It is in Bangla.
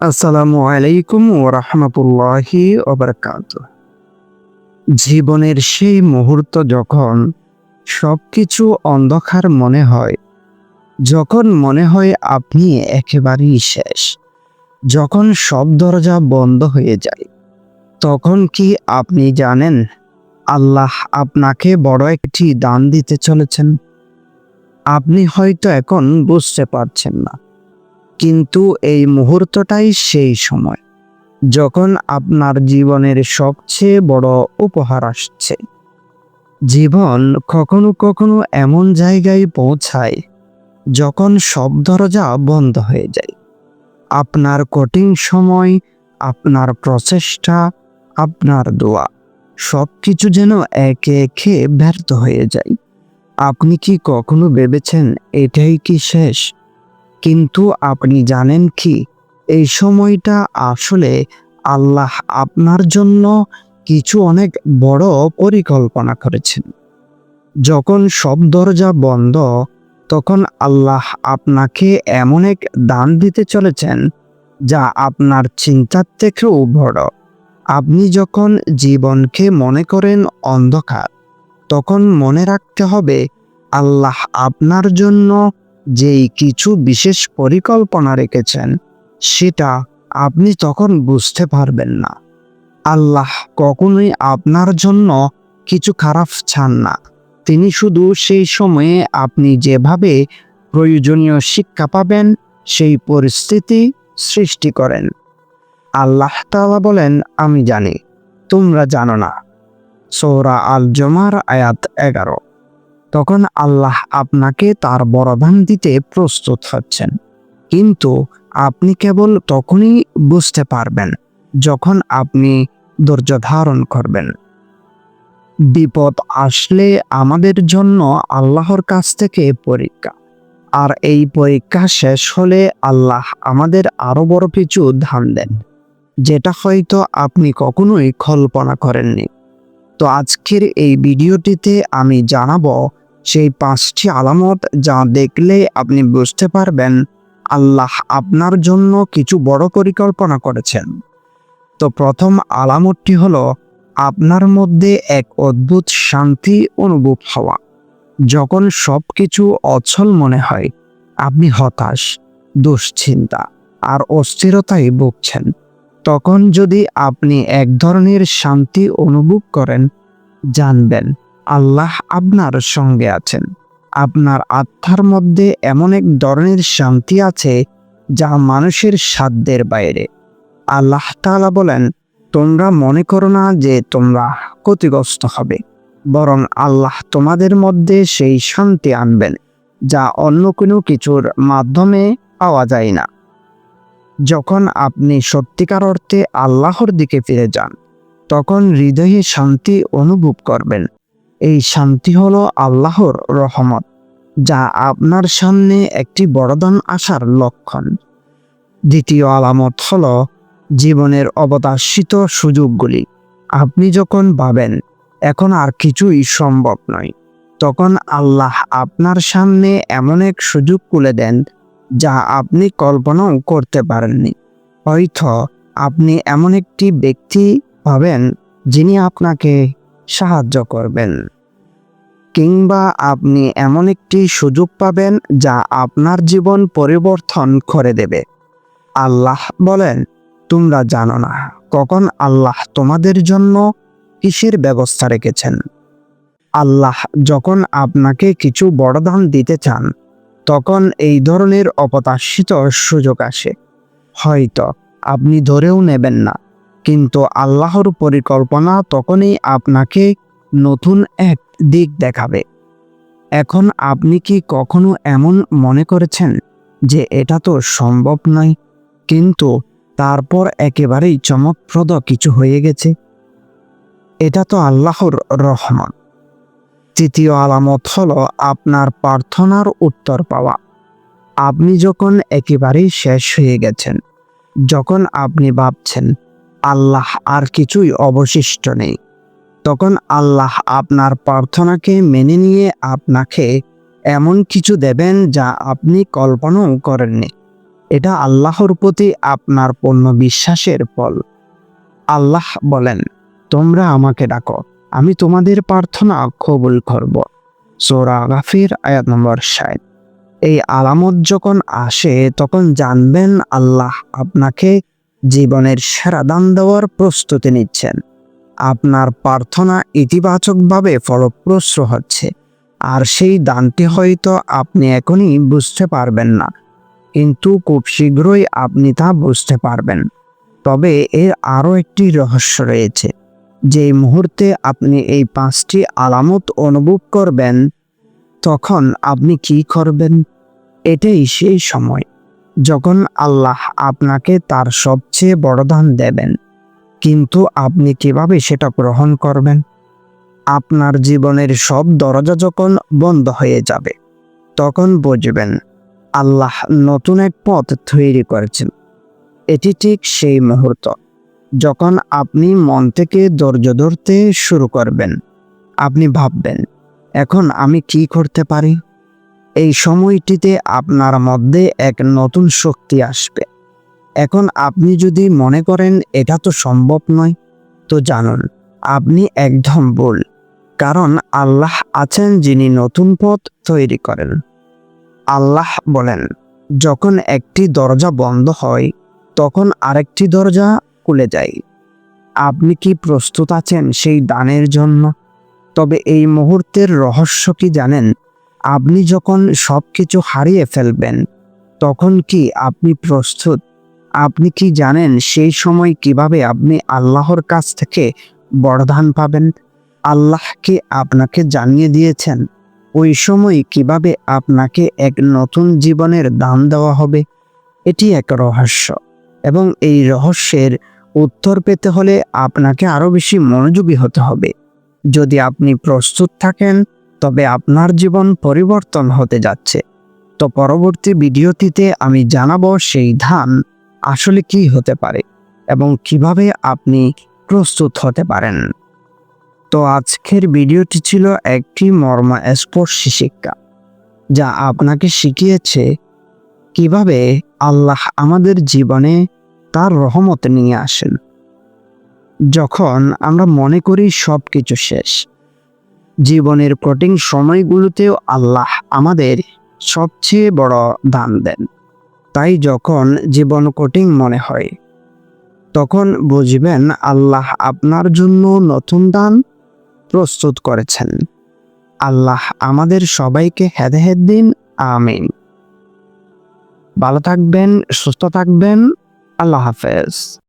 আসসালামু আলাইকুম ওরহমতুল্লাহি ওবরকাত জীবনের সেই মুহূর্ত যখন সবকিছু অন্ধকার মনে হয়, যখন মনে হয় আপনি একেবারেই শেষ, যখন সব দরজা বন্ধ হয়ে যায়, তখন কি আপনি জানেন আল্লাহ আপনাকে বড় একটি দান দিতে চলেছেন? আপনি হয়তো এখন বুঝতে পারছেন না। কিন্তু এই মুহূর্তটাই সেই সময়, যখন আপনার জীবনের সবচেয়ে বড় উপহার আসছে। জীবন কখনো কখনো এমন জায়গায় পৌঁছায়, যখন সব দরজা বন্ধ হয়ে যায়। আপনার কঠিন সময়, আপনার প্রচেষ্টা, আপনার দোয়া সব কিছু যেন একে একে ব্যর্থ হয়ে যায়। আপনি কি কখনো ভেবেছেন এটাই কি শেষ? কিন্তু আপনি জানেন কি? এই সময়টা আসলে আল্লাহ আপনার জন্য কিছু অনেক বড় পরিকল্পনা করেছেন। যখন সব দরজা বন্ধ, তখন আল্লাহ আপনাকে এমন এক দান দিতে চলেছেন, যা আপনার চিন্তার থেকেও বড়। আপনি যখন জীবনকে মনে করেন অন্ধকার, তখন মনে রাখতে হবে, আল্লাহ আপনার জন্য যেই কিছু বিশেষ পরিকল্পনা রেখেছেন, সেটা আপনি তখন বুঝতে পারবেন না। আল্লাহ কখনোই আপনার জন্য কিছু খারাপ চান না। তিনি শুধু সেই সময়ে আপনি যেভাবে প্রয়োজনীয় শিক্ষা পাবেন, সেই পরিস্থিতি সৃষ্টি করেন। আল্লাহ তালা বলেন, আমি জানি, তোমরা জানো না। সৌরা আল জমার আয়াত এগারো। তখন আল্লাহ আপনাকে তার বরদান দিতে প্রস্তুত হচ্ছেন। কিন্তু আপনি কেবল তখনই বুঝতে পারবেন যখন আপনি ধৈর্য ধারণ করবেন। বিপদ আসলে আমাদের জন্য আল্লাহর কাছ থেকে পরীক্ষা। আর এই পরীক্ষা শেষ হলে আল্লাহ আমাদের আরও বড় কিছু ধান দেন, যেটা হয়তো আপনি কখনোই কল্পনা করেননি। তো আজকের এই ভিডিওটিতে আমি জানাব সেই পাঁচটি আলামত যা দেখলে আপনি বুঝতে পারবেন আল্লাহ আপনার জন্য কিছু বড় পরিকল্পনা করেছেন। তো প্রথম আলামতটি হলো আপনার মধ্যে এক অদ্ভুত শান্তি অনুভব হওয়া। যখন সব কিছু অচল মনে হয়, আপনি হতাশ, দুশ্চিন্তা আর অস্থিরতায় ভুগছেন। তখন যদি আপনি এক ধরনের শান্তি অনুভব করেন, জানবেন আল্লাহ আপনার সঙ্গে আছেন। আপনার আত্মার মধ্যে এমন এক ধরনের শান্তি আছে যা মানুষের সাধ্যের বাইরে। আল্লাহ তাআলা বলেন, তোমরা মনে করো না যে তোমরা ক্ষতিগ্রস্ত হবে, বরং আল্লাহ তোমাদের মধ্যে সেই শান্তি আনবেন, যা অন্য কোনো কিছুর মাধ্যমে পাওয়া যায় না। যখন আপনি সত্যিকার অর্থে আল্লাহর দিকে ফিরে যান, তখন হৃদয়ে শান্তি অনুভব করবেন। এই শান্তি হলো আল্লাহর রহমত, যা আপনার সামনে একটি বড়দান আসার লক্ষণ। দ্বিতীয় আলামত হল জীবনের অবদাসিত সুযোগগুলি। আপনি যখন ভাবেন, এখন আর কিছুই সম্ভব নয়, তখন আল্লাহ আপনার সামনে এমন এক সুযোগ খুলে দেন, যা আপনি কল্পনাও করতে পারেননি। হয়তো আপনি এমন একটি ব্যক্তি পাবেন যিনি আপনাকে সাহায্য করবেন। কিংবা আপনি এমন একটি সুযোগ পাবেন যা আপনার জীবন পরিবর্তন করে দেবে। আল্লাহ বলেন, তোমরা জানো না কখন আল্লাহ তোমাদের জন্য কিসের ব্যবস্থা রেখেছেন। আল্লাহ যখন আপনাকে কিছু বড়দান দিতে চান, তখন এই ধরনের অপতাশিত সুযোগ আসে। হয়তো আপনি ধরেও নেবেন না, কিন্তু আল্লাহর পরিকল্পনা তখনই আপনাকে নতুন এক দিক দেখাবে। এখন আপনি কি কখনো এমন মনে করেছেন যে এটা তো সম্ভব নয়, কিন্তু তারপর একেবারেই চমকপ্রদ কিছু হয়ে গেছে? এটা তো আল্লাহর রহমান তৃতীয় আলামত হলো আপনার প্রার্থনার উত্তর পাওয়া। আপনি যখন একেবারেই শেষ হয়ে গেছেন, যখন আপনি ভাবছেন, আল্লাহ আর কিছুই অবশিষ্ট নেই। তখন আল্লাহ আপনার প্রার্থনাকে মেনে নিয়ে আপনাকে এমন কিছু দেবেন যা আপনি কল্পনাও করেননি। এটা আল্লাহর প্রতি আপনার পূর্ণ বিশ্বাসের ফল। আল্লাহ বলেন, তোমরা আমাকে ডাকো, আমি তোমাদের প্রার্থনা কবুল করব। সোরা গাফির, আয়াত নম্বর ষাট। এই আলামত যখন আসে, তখন জানবেন আল্লাহ আপনাকে জীবনের সেরা দান দেওয়ার প্রস্তুতি নিচ্ছেন। আপনার প্রার্থনা ইতিবাচকভাবে ফলপ্রসূ হচ্ছে। আর সেই দানটি হয়তো আপনি এখনই বুঝতে পারবেন না। কিন্তু খুব শীঘ্রই আপনি তা বুঝতে পারবেন। তবে এর আরও একটি রহস্য রয়েছে। যে মুহূর্তে আপনি এই পাঁচটি আলামত অনুভব করবেন, তখন আপনি কি করবেন? এটাই সেই সময় যখন আল্লাহ আপনাকে তার সবচেয়ে বড় দান দেবেন। কিন্তু আপনি কীভাবে সেটা গ্রহণ করবেন? আপনার জীবনের সব দরজা যখন বন্ধ হয়ে যাবে, তখন বুঝবেন আল্লাহ নতুন এক পথ তৈরি করেছেন। এটি ঠিক সেই মুহূর্ত যখন আপনি মন থেকে ধৈর্য ধরতে শুরু করবেন। আপনি ভাববেন, এখন আমি কি করতে পারি? এই সময়টিতে আপনার মধ্যে এক নতুন শক্তি আসবে। এখন আপনি যদি মনে করেন এটা তো সম্ভব নয়, তো জানুন, আপনি একদম ভুল, কারণ আল্লাহ আছেন যিনি নতুন পথ তৈরি করেন। আল্লাহ বলেন, যখন একটি দরজা বন্ধ হয়, তখন আরেকটি দরজা খুলে যায়। আপনি কি প্রস্তুত আছেন সেই দানের জন্য? তবে এই মুহূর্তের রহস্য কি জানেন? আপনি যখন সব কিছু হারিয়ে ফেলবেন, তখন কি আপনি প্রস্তুত? আপনি কি জানেন সেই সময় কীভাবে আপনি আল্লাহর কাছ থেকে বরদান পাবেন? আল্লাহ কি আপনাকে জানিয়ে দিয়েছেন ওই সময় কীভাবে আপনাকে এক নতুন জীবনের দান দেওয়া হবে? এটি এক রহস্য এবং এই রহস্যের উত্তর পেতে হলে আপনাকে আরও বেশি মনোযোগী হতে হবে। যদি আপনি প্রস্তুত থাকেন, তবে আপনার জীবন পরিবর্তন হতে যাচ্ছে। তো পরবর্তী ভিডিওটিতে আমি জানাব সেই ধান আসলে কি হতে পারে এবং কীভাবে আপনি প্রস্তুত হতে পারেন? তো আজকের ভিডিওটি ছিল একটি মর্মস্পর্শী শিক্ষা, যা আপনাকে শিখিয়েছে কীভাবে আল্লাহ আমাদের জীবনে তার রহমত নিয়ে আসেন। যখন আমরা মনে করি সব কিছু শেষ, জীবনের কঠিন সময়গুলোতেও আল্লাহ আমাদের সবচেয়ে বড় দান দেন। তাই যখন জীবন কঠিন মনে হয়, তখন বুঝবেন আল্লাহ আপনার জন্য নতুন দান প্রস্তুত করেছেন। আল্লাহ আমাদের সবাইকে হেদাহেদ দিন, আমিন। ভালো থাকবেন, সুস্থ থাকবেন, আল্লাহ হাফেজ।